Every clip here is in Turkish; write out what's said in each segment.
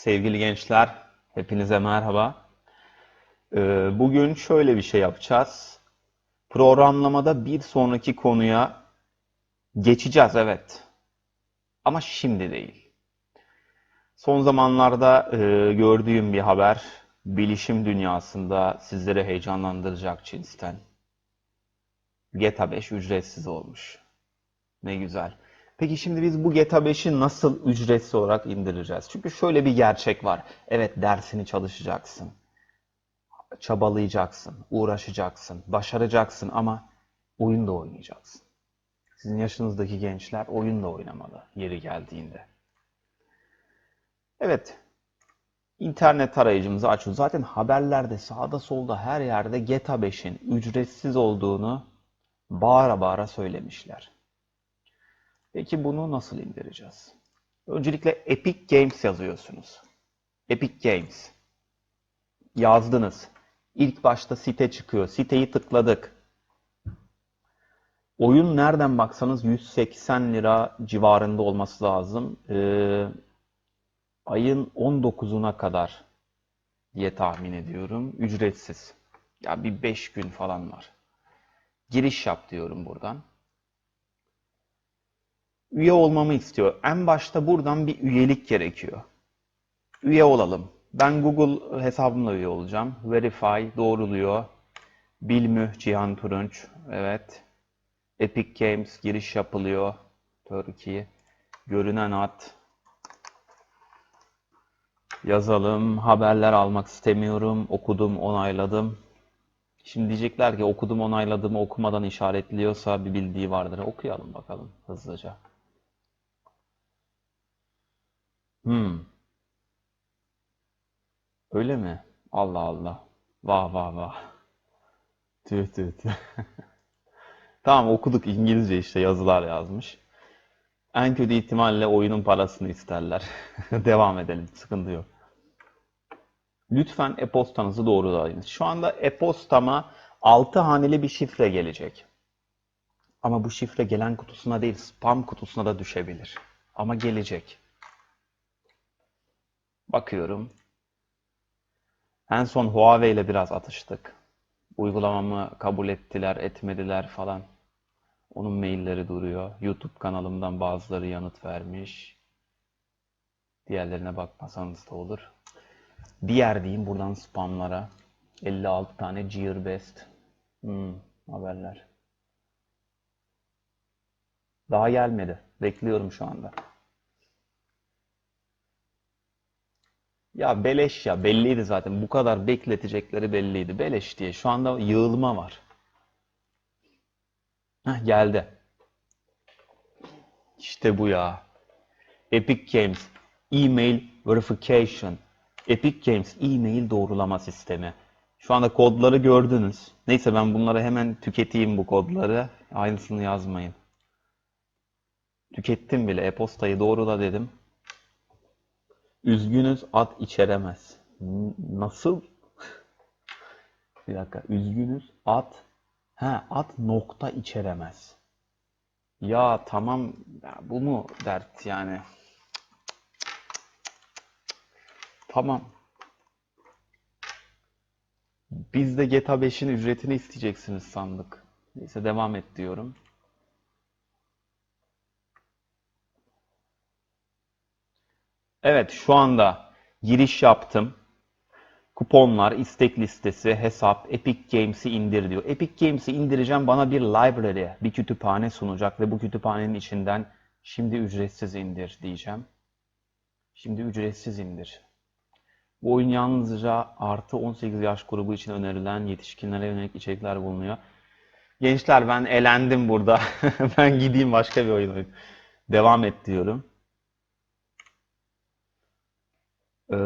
Sevgili gençler, hepinize merhaba. Ee, Bugün şöyle bir şey yapacağız. Programlamada bir sonraki konuya geçeceğiz, evet. Ama şimdi değil. Son zamanlarda e, gördüğüm bir haber, bilişim dünyasında sizleri heyecanlandıracak cinsten. GTA 5 ücretsiz olmuş. Ne güzel. Peki şimdi biz bu GTA 5'i nasıl ücretsiz olarak indireceğiz? Çünkü şöyle bir gerçek var. Evet dersini çalışacaksın. Çabalayacaksın, uğraşacaksın, başaracaksın ama oyun da oynayacaksın. Sizin yaşınızdaki gençler oyun da oynamalı yeri geldiğinde. Evet, internet arayıcımızı açıyoruz. Zaten haberlerde sağda solda her yerde GTA 5'in ücretsiz olduğunu bağıra bağıra söylemişler. Peki bunu nasıl indireceğiz? Öncelikle Epic Games yazıyorsunuz. Epic Games. Yazdınız. İlk başta site çıkıyor. Siteyi tıkladık. Oyun nereden baksanız 180 lira civarında olması lazım. Ee, ayın 19'una kadar diye tahmin ediyorum. Ücretsiz. Ya bir 5 gün falan var. Giriş yap diyorum buradan üye olmamı istiyor. En başta buradan bir üyelik gerekiyor. Üye olalım. Ben Google hesabımla üye olacağım. Verify doğruluyor. Bilmüh Cihan Turunç. Evet. Epic Games giriş yapılıyor. Türkiye. Görünen at. Yazalım. Haberler almak istemiyorum. Okudum, onayladım. Şimdi diyecekler ki okudum, onayladım, okumadan işaretliyorsa bir bildiği vardır. Okuyalım bakalım hızlıca. Hmm. Öyle mi? Allah Allah. Vah vah vah. Tüh tüh tüh. Tamam okuduk İngilizce işte yazılar yazmış. En kötü ihtimalle oyunun parasını isterler. Devam edelim. Sıkıntı yok. Lütfen e-postanızı doğrulayınız. Şu anda e-postama 6 haneli bir şifre gelecek. Ama bu şifre gelen kutusuna değil spam kutusuna da düşebilir. Ama gelecek. Bakıyorum. En son Huawei ile biraz atıştık. Uygulamamı kabul ettiler, etmediler falan. Onun mailleri duruyor. YouTube kanalımdan bazıları yanıt vermiş. Diğerlerine bakmasanız da olur. Diğer diyeyim buradan spamlara. 56 tane Gearbest. Hmm, haberler. Daha gelmedi. Bekliyorum şu anda. Ya beleş ya belliydi zaten. Bu kadar bekletecekleri belliydi. Beleş diye. Şu anda yığılma var. Heh, geldi. İşte bu ya. Epic Games Email Verification. Epic Games e-mail doğrulama sistemi. Şu anda kodları gördünüz. Neyse ben bunları hemen tüketeyim bu kodları. Aynısını yazmayın. Tükettim bile. E-postayı doğrula dedim. Üzgünüz ad içeremez. Nasıl? Bir dakika. Üzgünüz ad. Ha, ad nokta içeremez. Ya tamam. Ya bu mu dert yani? Tamam. Biz de GTA 5'in ücretini isteyeceksiniz sandık. Neyse devam et diyorum. Evet şu anda giriş yaptım. Kuponlar, istek listesi, hesap, Epic Games'i indir diyor. Epic Games'i indireceğim bana bir library, bir kütüphane sunacak ve bu kütüphanenin içinden şimdi ücretsiz indir diyeceğim. Şimdi ücretsiz indir. Bu oyun yalnızca artı 18 yaş grubu için önerilen yetişkinlere yönelik içerikler bulunuyor. Gençler ben elendim burada. Ben gideyim başka bir oyun oynayayım. Devam et diyorum. Ee,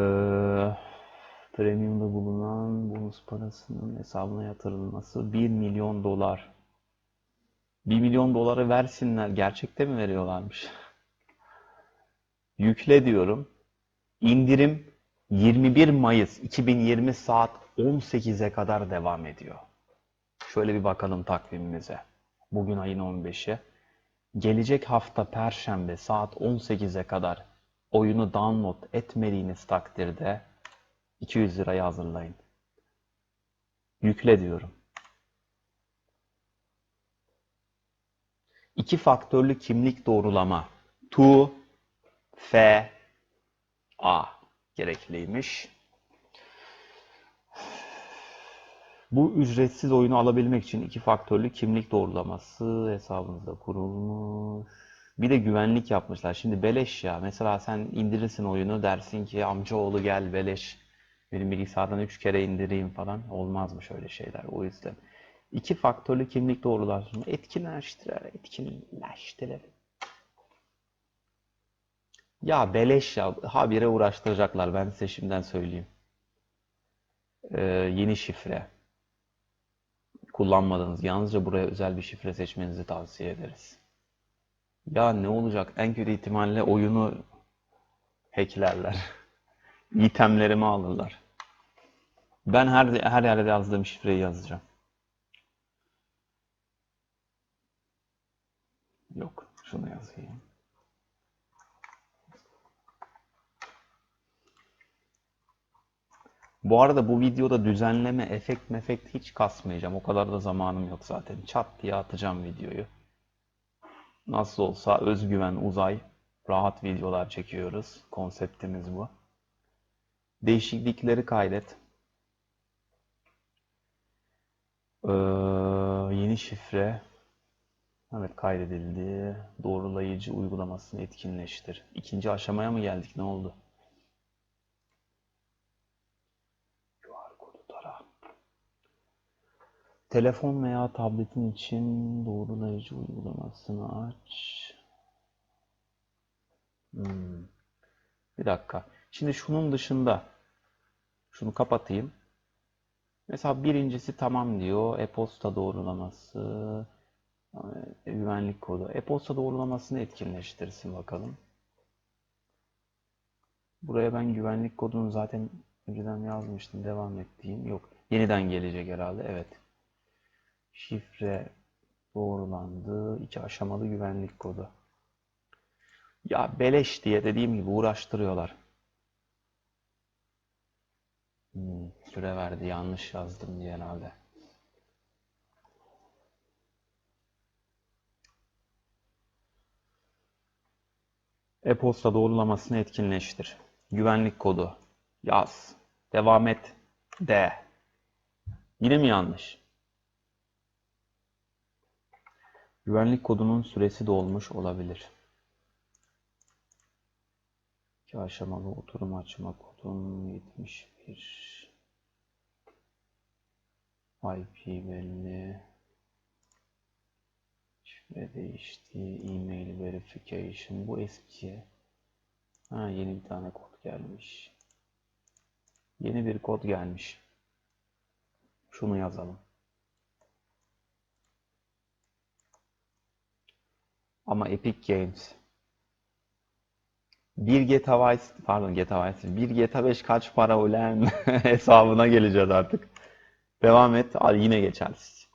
Premium'da bulunan bonus parasının hesabına yatırılması 1 milyon dolar. 1 milyon doları versinler. Gerçekte mi veriyorlarmış? Yükle diyorum. İndirim 21 Mayıs 2020 saat 18'e kadar devam ediyor. Şöyle bir bakalım takvimimize. Bugün ayın 15'i. Gelecek hafta Perşembe saat 18'e kadar oyunu download etmediğiniz takdirde 200 lirayı hazırlayın. Yükle diyorum. İki faktörlü kimlik doğrulama. Tu, F, A gerekliymiş. Bu ücretsiz oyunu alabilmek için iki faktörlü kimlik doğrulaması hesabınızda kurulmuş. Bir de güvenlik yapmışlar. Şimdi beleş ya. Mesela sen indirirsin oyunu dersin ki amcaoğlu gel beleş. Benim bilgisayardan 3 kere indireyim falan. Olmaz mı öyle şeyler? O yüzden. iki faktörlü kimlik doğrulamasını etkinleştirer, etkinleştirir. Ya beleş ya. Habire uğraştıracaklar. Ben size şimdiden söyleyeyim. Ee, yeni şifre. Kullanmadınız. Yalnızca buraya özel bir şifre seçmenizi tavsiye ederiz. Ya ne olacak? En kötü ihtimalle oyunu hacklerler. İtemlerimi alırlar. Ben her her yerde yazdığım şifreyi yazacağım. Yok, şunu yazayım. Bu arada bu videoda düzenleme, efekt mefekt hiç kasmayacağım. O kadar da zamanım yok zaten. Çat diye atacağım videoyu. Nasıl olsa özgüven, uzay, rahat videolar çekiyoruz. Konseptimiz bu. Değişiklikleri kaydet. Ee, yeni şifre. Evet kaydedildi. Doğrulayıcı uygulamasını etkinleştir. İkinci aşamaya mı geldik? Ne oldu? Telefon veya tabletin için doğrulayıcı uygulamasını aç. Hmm. Bir dakika. Şimdi şunun dışında şunu kapatayım. Mesela birincisi tamam diyor. E-posta doğrulaması, e, güvenlik kodu. E-posta doğrulamasını etkinleştirsin bakalım. Buraya ben güvenlik kodunu zaten önceden yazmıştım. Devam ettiğim yok. Yeniden gelecek herhalde. Evet. Şifre doğrulandı. İki aşamalı güvenlik kodu. Ya beleş diye dediğim gibi uğraştırıyorlar. Hmm, süre verdi yanlış yazdım diye herhalde. E-posta doğrulamasını etkinleştir. Güvenlik kodu yaz. Devam et. D. Yine mi yanlış? Güvenlik kodunun süresi dolmuş olabilir. İki aşamalı oturum açma kodum 71 IP belli. Şifre değişti email verification. Bu eski. Ha yeni bir tane kod gelmiş. Yeni bir kod gelmiş. Şunu yazalım ama Epic Games 1 GTA Vice, pardon GTA Vice, 1 GTA 5 kaç para ulan hesabına geleceğiz artık. Devam et, al yine geçersiz.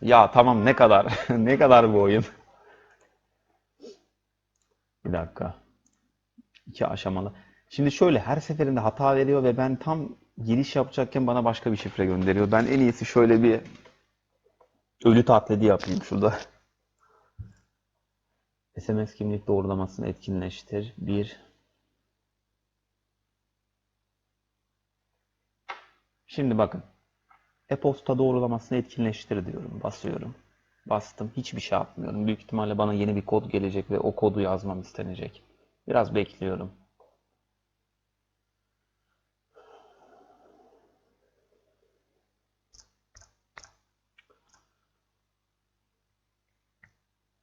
Ya tamam ne kadar, ne kadar bu oyun? Bir dakika. İki aşamalı. Şimdi şöyle her seferinde hata veriyor ve ben tam giriş yapacakken bana başka bir şifre gönderiyor. Ben en iyisi şöyle bir ölü taklidi yapayım şurada. SMS kimlik doğrulamasını etkinleştir. 1 Şimdi bakın. E-posta doğrulamasını etkinleştir diyorum. Basıyorum. Bastım. Hiçbir şey yapmıyorum. Büyük ihtimalle bana yeni bir kod gelecek ve o kodu yazmam istenecek. Biraz bekliyorum.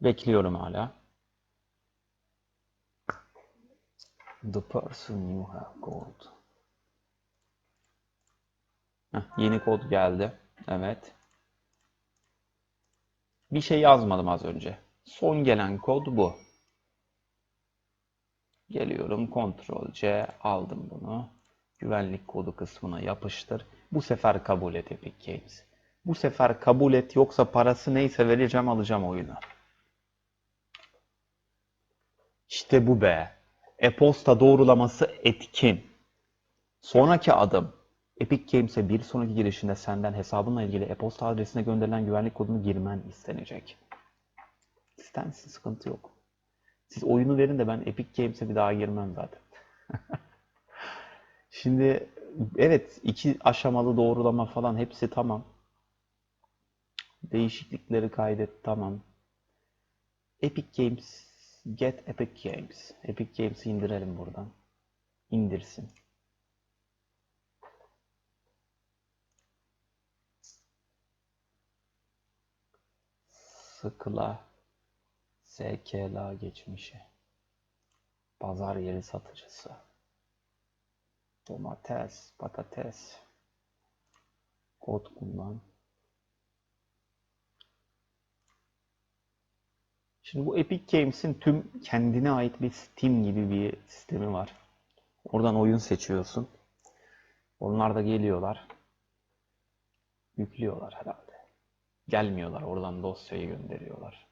Bekliyorum hala. The person you have called. Heh, yeni kod geldi. Evet. Bir şey yazmadım az önce. Son gelen kod bu. Geliyorum Ctrl C aldım bunu. Güvenlik kodu kısmına yapıştır. Bu sefer kabul et Epic Games. Bu sefer kabul et yoksa parası neyse vereceğim alacağım oyunu. İşte bu be. E-posta doğrulaması etkin. Sonraki adım. Epic Games'e bir sonraki girişinde senden hesabınla ilgili e-posta adresine gönderilen güvenlik kodunu girmen istenecek. İstensin sıkıntı yok. Siz oyunu verin de ben Epic Games'e bir daha girmem zaten. Şimdi evet iki aşamalı doğrulama falan hepsi tamam. Değişiklikleri kaydet tamam. Epic Games Get Epic Games. Epic Games'i indirelim buradan. İndirsin. Sıkla SKLA geçmişi. Pazar yeri satıcısı. Domates, patates. Kod kullan. Şimdi bu Epic Games'in tüm kendine ait bir Steam gibi bir sistemi var. Oradan oyun seçiyorsun. Onlar da geliyorlar. Yüklüyorlar herhalde. Gelmiyorlar. Oradan dosyayı gönderiyorlar.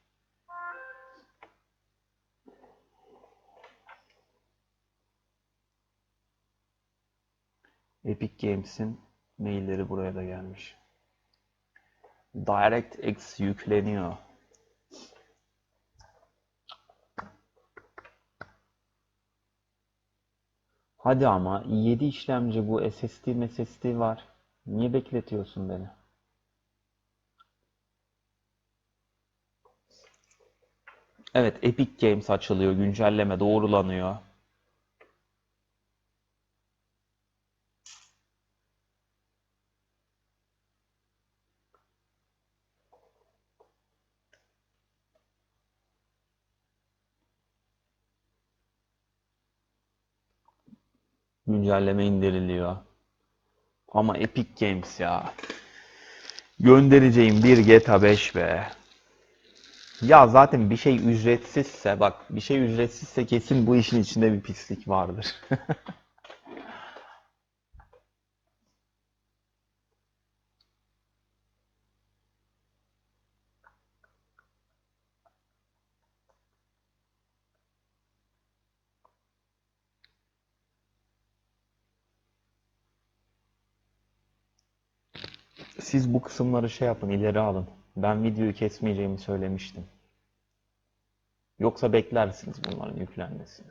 Epic Games'in mailleri buraya da gelmiş. DirectX yükleniyor. Hadi ama 7 işlemci bu SSD MSSD var. Niye bekletiyorsun beni? Evet Epic Games açılıyor. Güncelleme doğrulanıyor. Güncelleme indiriliyor. Ama Epic Games ya. Göndereceğim bir GTA 5 be. Ya zaten bir şey ücretsizse bak bir şey ücretsizse kesin bu işin içinde bir pislik vardır. Siz bu kısımları şey yapın, ileri alın. Ben videoyu kesmeyeceğimi söylemiştim. Yoksa beklersiniz bunların yüklenmesini.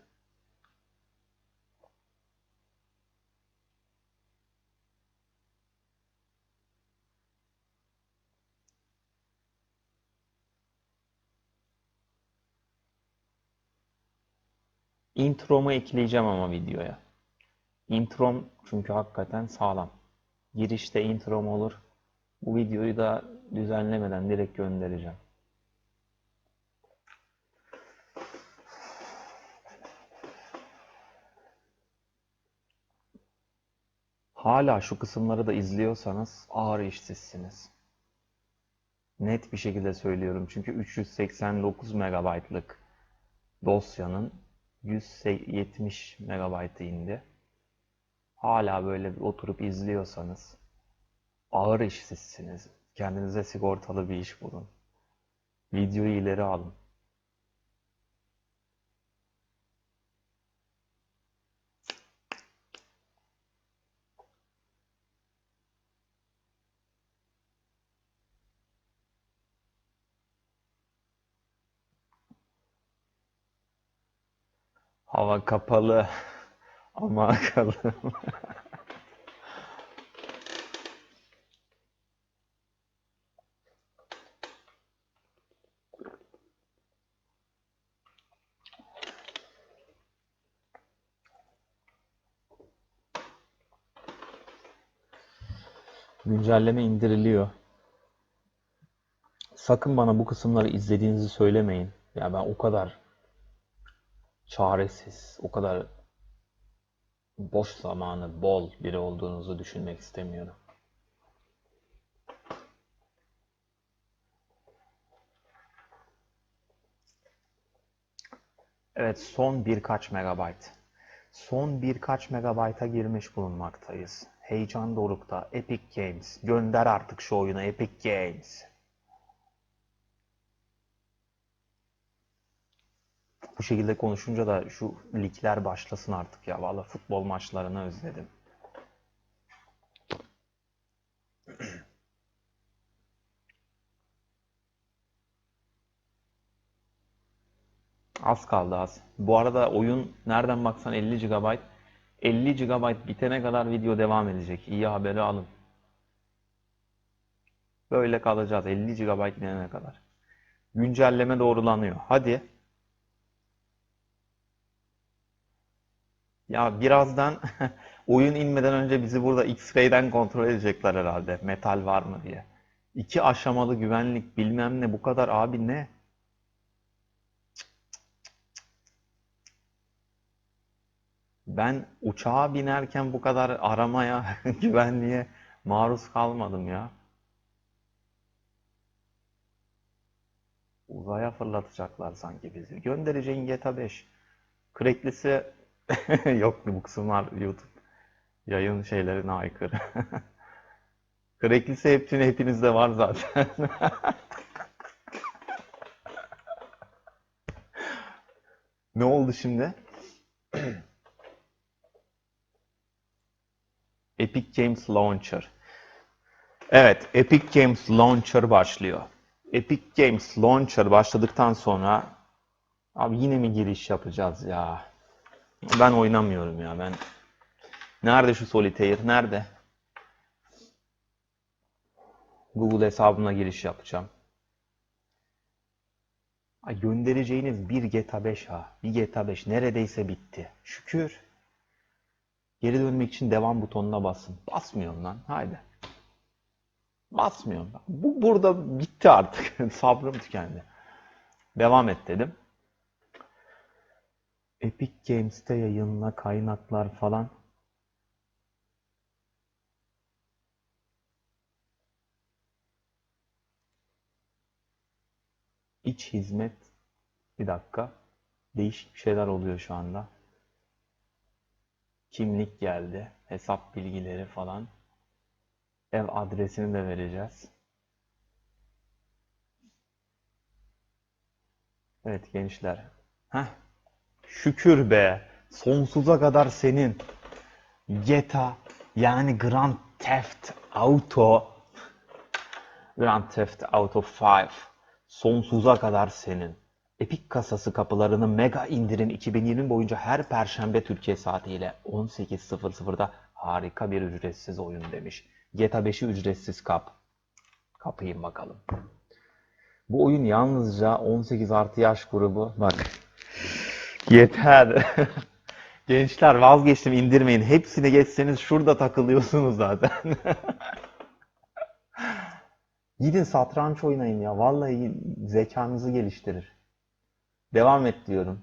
Intromu ekleyeceğim ama videoya. Introm çünkü hakikaten sağlam. Girişte introm olur. Bu videoyu da düzenlemeden direkt göndereceğim. Hala şu kısımları da izliyorsanız ağır işsizsiniz. Net bir şekilde söylüyorum çünkü 389 MB'lık dosyanın 170 MB'ı indi. Hala böyle oturup izliyorsanız ağır işsizsiniz. Kendinize sigortalı bir iş bulun. Videoyu ileri alın. Hava kapalı ama akıllı. Güncelleme indiriliyor. Sakın bana bu kısımları izlediğinizi söylemeyin. Ya ben o kadar çaresiz, o kadar boş zamanı bol biri olduğunuzu düşünmek istemiyorum. Evet, son birkaç megabayt. Son birkaç megabayta girmiş bulunmaktayız. Heyecan dorukta. Epic Games. Gönder artık şu oyunu Epic Games. Bu şekilde konuşunca da şu ligler başlasın artık ya. Vallahi futbol maçlarını özledim. Az kaldı az. Bu arada oyun nereden baksan 50 GB. 50 GB bitene kadar video devam edecek. İyi haberi alın. Böyle kalacağız 50 GB bitene kadar. Güncelleme doğrulanıyor. Hadi. Ya birazdan oyun inmeden önce bizi burada X-Ray'den kontrol edecekler herhalde. Metal var mı diye. İki aşamalı güvenlik bilmem ne bu kadar abi ne? Ben uçağa binerken bu kadar aramaya, güvenliğe maruz kalmadım ya. Uzaya fırlatacaklar sanki bizi. Göndereceğin GTA 5. Cracklis'i yok bu kısımlar YouTube yayın şeylerine aykırı. Cracklis'i hepsini hepinizde var zaten. Ne oldu şimdi? Epic Games Launcher. Evet, Epic Games Launcher başlıyor. Epic Games Launcher başladıktan sonra abi yine mi giriş yapacağız ya? Ben oynamıyorum ya ben. Nerede şu Solitaire? Nerede? Google hesabına giriş yapacağım. Ay göndereceğiniz bir GTA 5 ha. Bir GTA 5 neredeyse bitti. Şükür. Geri dönmek için devam butonuna basın. Basmıyorum lan. Haydi. Basmıyorum. Bu burada bitti artık. Sabrım tükendi. Devam et dedim. Epic Games'te yayınla kaynaklar falan. İç hizmet. Bir dakika. Değişik şeyler oluyor şu anda. Kimlik geldi. Hesap bilgileri falan. Ev adresini de vereceğiz. Evet gençler. Heh. Şükür be. Sonsuza kadar senin. GTA yani Grand Theft Auto Grand Theft Auto 5 sonsuza kadar senin. Epic kasası kapılarını mega indirim 2020 boyunca her perşembe Türkiye saatiyle 18.00'da harika bir ücretsiz oyun demiş. GTA 5'i ücretsiz kap. Kapayım bakalım. Bu oyun yalnızca 18 artı yaş grubu. Bak. Yeter. Gençler vazgeçtim indirmeyin. Hepsini geçseniz şurada takılıyorsunuz zaten. Gidin satranç oynayın ya. Vallahi zekanızı geliştirir. Devam et diyorum.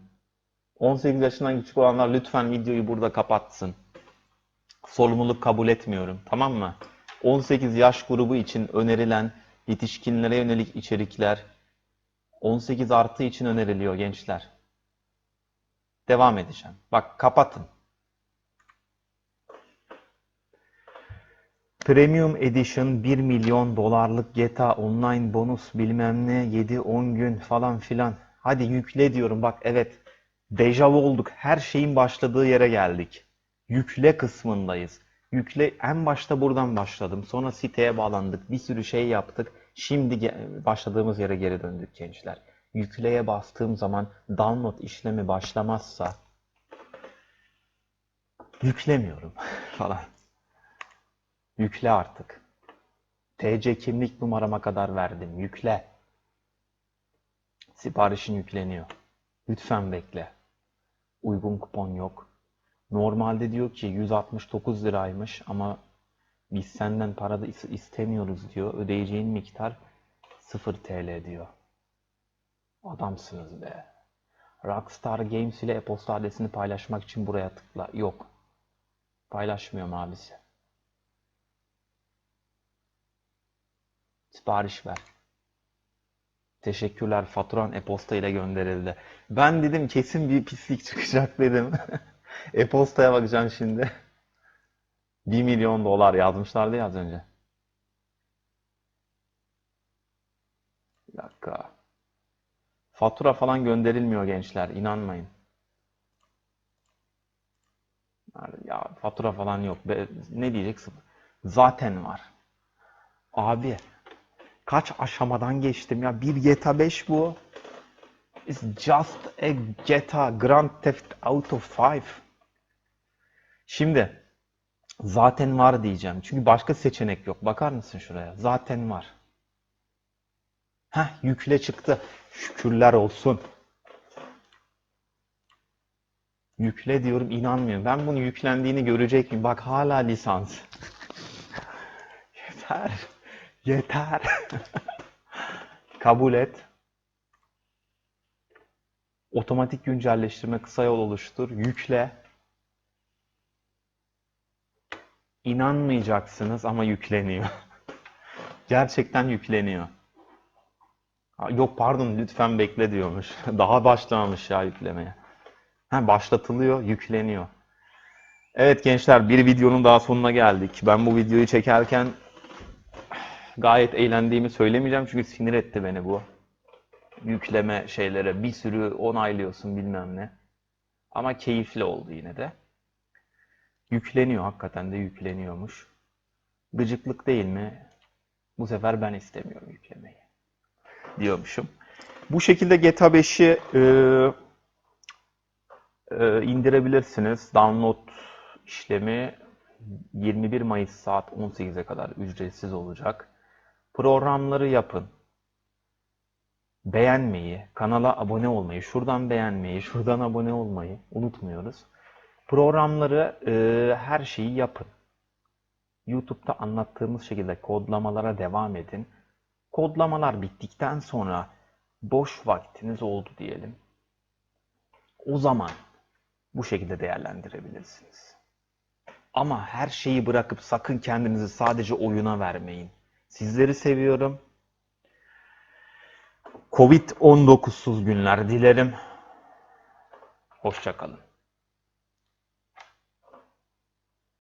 18 yaşından küçük olanlar lütfen videoyu burada kapatsın. Sorumluluk kabul etmiyorum. Tamam mı? 18 yaş grubu için önerilen yetişkinlere yönelik içerikler 18 artı için öneriliyor gençler. Devam edeceğim. Bak kapatın. Premium Edition 1 milyon dolarlık GTA Online bonus bilmem ne 7-10 gün falan filan. Hadi yükle diyorum bak evet. Dejavu olduk. Her şeyin başladığı yere geldik. Yükle kısmındayız. Yükle en başta buradan başladım. Sonra siteye bağlandık. Bir sürü şey yaptık. Şimdi başladığımız yere geri döndük gençler. Yükleye bastığım zaman download işlemi başlamazsa yüklemiyorum falan. Yükle artık. TC kimlik numarama kadar verdim. Yükle. Siparişin yükleniyor. Lütfen bekle. Uygun kupon yok. Normalde diyor ki 169 liraymış ama biz senden para da is- istemiyoruz diyor. Ödeyeceğin miktar 0 TL diyor. Adamsınız be. Rockstar Games ile e-posta adresini paylaşmak için buraya tıkla. Yok. Paylaşmıyorum abisi. Sipariş ver. Teşekkürler faturan e-posta ile gönderildi. Ben dedim kesin bir pislik çıkacak dedim. E-postaya bakacağım şimdi. 1 milyon dolar yazmışlardı ya az önce. Bir dakika. Fatura falan gönderilmiyor gençler. inanmayın. Ya fatura falan yok. Ne diyeceksin? Zaten var. Abi kaç aşamadan geçtim ya. Bir GTA 5 bu. It's just a GTA Grand Theft Auto 5. Şimdi zaten var diyeceğim. Çünkü başka seçenek yok. Bakar mısın şuraya? Zaten var. Heh yükle çıktı. Şükürler olsun. Yükle diyorum inanmıyorum. Ben bunu yüklendiğini görecek miyim? Bak hala lisans. Yeter. Yeter. Kabul et. Otomatik güncelleştirme kısa yol oluştur. Yükle. İnanmayacaksınız ama yükleniyor. Gerçekten yükleniyor. Yok pardon lütfen bekle diyormuş. Daha başlamamış ya yüklemeye. Ha, başlatılıyor, yükleniyor. Evet gençler bir videonun daha sonuna geldik. Ben bu videoyu çekerken gayet eğlendiğimi söylemeyeceğim çünkü sinir etti beni bu. Yükleme şeylere bir sürü onaylıyorsun bilmem ne. Ama keyifli oldu yine de. Yükleniyor hakikaten de yükleniyormuş. Gıcıklık değil mi? Bu sefer ben istemiyorum yüklemeyi diyormuşum. Bu şekilde GTA 5'i e, e, indirebilirsiniz. Download işlemi 21 Mayıs saat 18'e kadar ücretsiz olacak. Programları yapın. Beğenmeyi, kanala abone olmayı, şuradan beğenmeyi, şuradan abone olmayı unutmuyoruz. Programları, e, her şeyi yapın. YouTube'da anlattığımız şekilde kodlamalara devam edin. Kodlamalar bittikten sonra boş vaktiniz oldu diyelim. O zaman bu şekilde değerlendirebilirsiniz. Ama her şeyi bırakıp sakın kendinizi sadece oyuna vermeyin. Sizleri seviyorum. Covid-19'suz günler dilerim. Hoşça kalın.